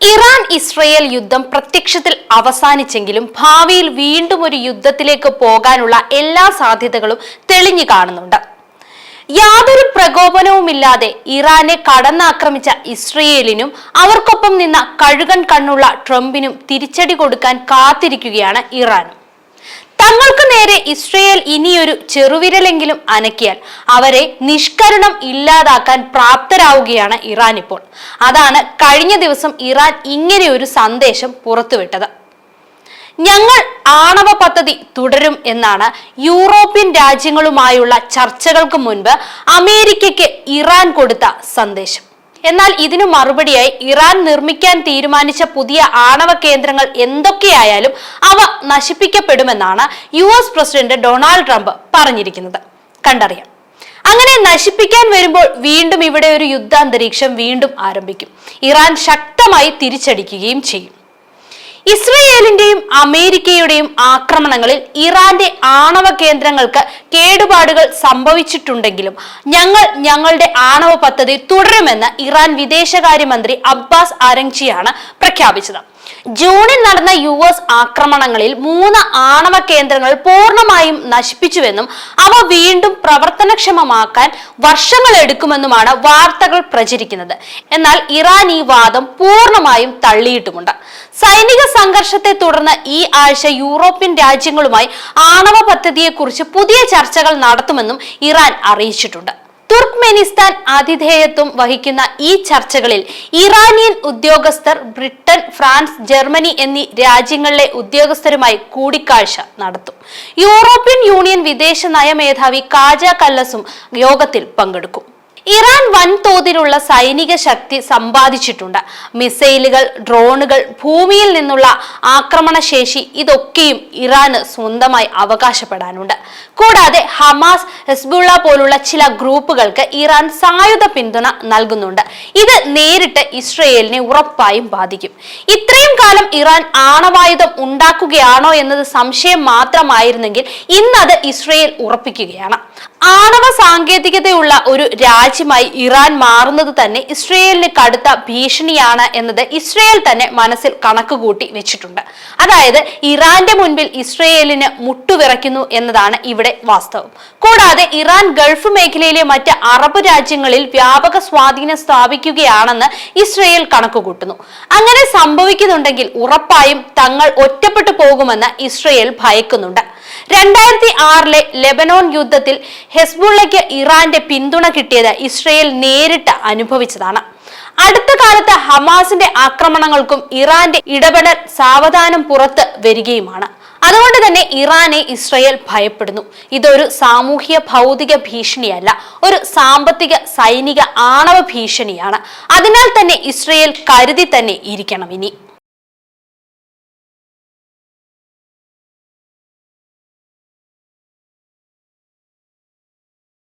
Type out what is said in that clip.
Iran Israel യുദ്ധം പ്രത്യക്ഷത്തിൽ അവസാനിച്ചെങ്കിലും ഭാവിയിൽ വീണ്ടും ഒരു യുദ്ധത്തിലേക്ക് പോകാനുള്ള എല്ലാ സാധ്യതകളും തെളിഞ്ഞു കാണുന്നുണ്ട്. യാതൊരു പ്രകോപനവുമില്ലാതെ ഇറാനെ കടന്നാക്രമിച്ച ഇസ്രയേലിനും അവർക്കൊപ്പം നിന്ന കഴുകൻ കണ്ണുള്ള ട്രംപിനും തിരിച്ചടി കൊടുക്കാൻ കാത്തിരിക്കുകയാണ് ഇറാനും തങ്ങൾക്ക് നേരെ ഇസ്രയേൽ ഇനിയൊരു ചെറുവിരലെങ്കിലും അനക്കിയാൽ അവരെ നിഷ്കരണം ഇല്ലാതാക്കാൻ പ്രാപ്തരാവുകയാണ് ഇറാൻ ഇപ്പോൾ. അതാണ് കഴിഞ്ഞ ദിവസം ഇറാൻ ഇങ്ങനെ ഒരു സന്ദേശം പുറത്തുവിട്ടത്. ഞങ്ങൾ ആണവ പദ്ധതി തുടരും എന്നാണ് യൂറോപ്യൻ രാജ്യങ്ങളുമായുള്ള ചർച്ചകൾക്ക് മുൻപ് അമേരിക്കയ്ക്ക് ഇറാൻ കൊടുത്ത സന്ദേശം. എന്നാൽ ഇതിനു മറുപടിയായി ഇറാൻ നിർമ്മിക്കാൻ തീരുമാനിച്ച പുതിയ ആണവ കേന്ദ്രങ്ങൾ എന്തൊക്കെയായാലും അവ നശിപ്പിക്കപ്പെടുമെന്നാണ് U S president Donald Trump പറഞ്ഞിരിക്കുന്നത്. കണ്ടറിയാം. അങ്ങനെ നശിപ്പിക്കാൻ വരുമ്പോൾ വീണ്ടും ഇവിടെ ഒരു യുദ്ധാന്തരീക്ഷം വീണ്ടും ആരംഭിക്കും. ഇറാൻ ശക്തമായി തിരിച്ചടിക്കുകയും ചെയ്യും. ഇസ്രയേലിന്റെയും അമേരിക്കയുടെയും ആക്രമണങ്ങളിൽ ഇറാന്റെ ആണവ കേന്ദ്രങ്ങൾക്ക് കേടുപാടുകൾ സംഭവിച്ചിട്ടുണ്ടെങ്കിലും ഞങ്ങൾ ഞങ്ങളുടെ ആണവ പദ്ധതി തുടരുമെന്ന് ഇറാൻ വിദേശകാര്യമന്ത്രി അബ്ബാസ് അരങ്ചിയാണ് പ്രഖ്യാപിച്ചത്. ജൂണിൽ നടന്ന യു എസ് ആക്രമണങ്ങളിൽ മൂന്ന് ആണവ കേന്ദ്രങ്ങൾ പൂർണമായും നശിപ്പിച്ചുവെന്നും അവ വീണ്ടും പ്രവർത്തനക്ഷമമാക്കാൻ വർഷങ്ങൾ എടുക്കുമെന്നുമാണ് വാർത്തകൾ പ്രചരിക്കുന്നത്. എന്നാൽ ഇറാൻ ഈ വാദം പൂർണമായും തള്ളിയിട്ടുമുണ്ട്. സൈനിക സംഘർഷത്തെ തുടർന്ന് ഈ ആഴ്ച യൂറോപ്യൻ രാജ്യങ്ങളുമായി ആണവ പദ്ധതിയെക്കുറിച്ച് പുതിയ ചർച്ചകൾ നടത്തുമെന്നും ഇറാൻ അറിയിച്ചിട്ടുണ്ട്. തുർക്ക്മെനിസ്ഥാൻ ആതിഥേയത്വം വഹിക്കുന്ന ഈ ചർച്ചകളിൽ ഇറാനിയൻ ഉദ്യോഗസ്ഥർ ബ്രിട്ടൻ ഫ്രാൻസ് ജർമ്മനി എന്നീ രാജ്യങ്ങളിലെ ഉദ്യോഗസ്ഥരുമായി കൂടിക്കാഴ്ച നടത്തും. യൂറോപ്യൻ യൂണിയൻ വിദേശ നയ മേധാവി കാജ കല്ലസും യോഗത്തിൽ പങ്കെടുക്കും. ഇറാൻ വൻതോതിലുള്ള സൈനിക ശക്തി സമ്പാദിച്ചിട്ടുണ്ട്. മിസൈലുകൾ ഡ്രോണുകൾ ഭൂമിയിൽ നിന്നുള്ള ആക്രമണ ശേഷി ഇതൊക്കെയും ഇറാന് സ്വന്തമായി അവകാശപ്പെടാനുണ്ട്. കൂടാതെ ഹമാസ് ഹെസ്ബുള്ള പോലുള്ള ചില ഗ്രൂപ്പുകൾക്ക് ഇറാൻ സായുധ പിന്തുണ നൽകുന്നുണ്ട്. ഇത് നേരിട്ട് ഇസ്രയേലിനെ ഉറപ്പായും ബാധിക്കും. ഇത്രയും കാലം ഇറാൻ ആണവായുധം ഉണ്ടാക്കുകയാണോ എന്നത് സംശയം മാത്രമായിരുന്നെങ്കിൽ ഇന്നത് ഇസ്രയേൽ ഉറപ്പിക്കുകയാണ്. ആണവ സാങ്കേതികതയുള്ള ഒരു രാജ്യമായി ഇറാൻ മാറുന്നത് തന്നെ ഇസ്രയേലിന് കടുത്ത ഭീഷണിയാണ് എന്നത് ഇസ്രയേൽ തന്നെ മനസ്സിൽ കണക്കുകൂട്ടി വെച്ചിട്ടുണ്ട്. അതായത് ഇറാന്റെ മുൻപിൽ ഇസ്രയേലിന് മുട്ടുവിറയ്ക്കുന്നു എന്നതാണ് ഇവിടെ വാസ്തവം. കൂടാതെ ഇറാൻ ഗൾഫ് മേഖലയിലെ മറ്റ് അറബ് രാജ്യങ്ങളിൽ വ്യാപക സ്വാധീനം സ്ഥാപിക്കുകയാണെന്ന് ഇസ്രയേൽ കണക്കുകൂട്ടുന്നു. അങ്ങനെ സംഭവിക്കുന്നുണ്ടെങ്കിൽ ഉറപ്പായും തങ്ങൾ ഒറ്റപ്പെട്ടു പോകുമെന്ന് ഇസ്രയേൽ ഭയക്കുന്നുണ്ട്. രണ്ടായിരത്തി ആറിലെ ലെബനോൺ യുദ്ധത്തിൽ ഹെസ്ബുള്ളയ്ക്ക് ഇറാന്റെ പിന്തുണ കിട്ടിയത് ഇസ്രയേൽ നേരിട്ട് അനുഭവിച്ചതാണ്. അടുത്ത കാലത്ത് ഹമാസിന്റെ ആക്രമണങ്ങൾക്കും ഇറാന്റെ ഇടപെടൽ സാവധാനം പുറത്ത് വരികയുമാണ്. അതുകൊണ്ട് തന്നെ ഇറാനെ ഇസ്രയേൽ ഭയപ്പെടുന്നു. ഇതൊരു സാമൂഹ്യ ഭൗതിക ഭീഷണിയല്ല ഒരു സാമ്പത്തിക സൈനിക ആണവ ഭീഷണിയാണ്. അതിനാൽ തന്നെ ഇസ്രയേൽ കരുതി തന്നെ ഇരിക്കണം ഇനി.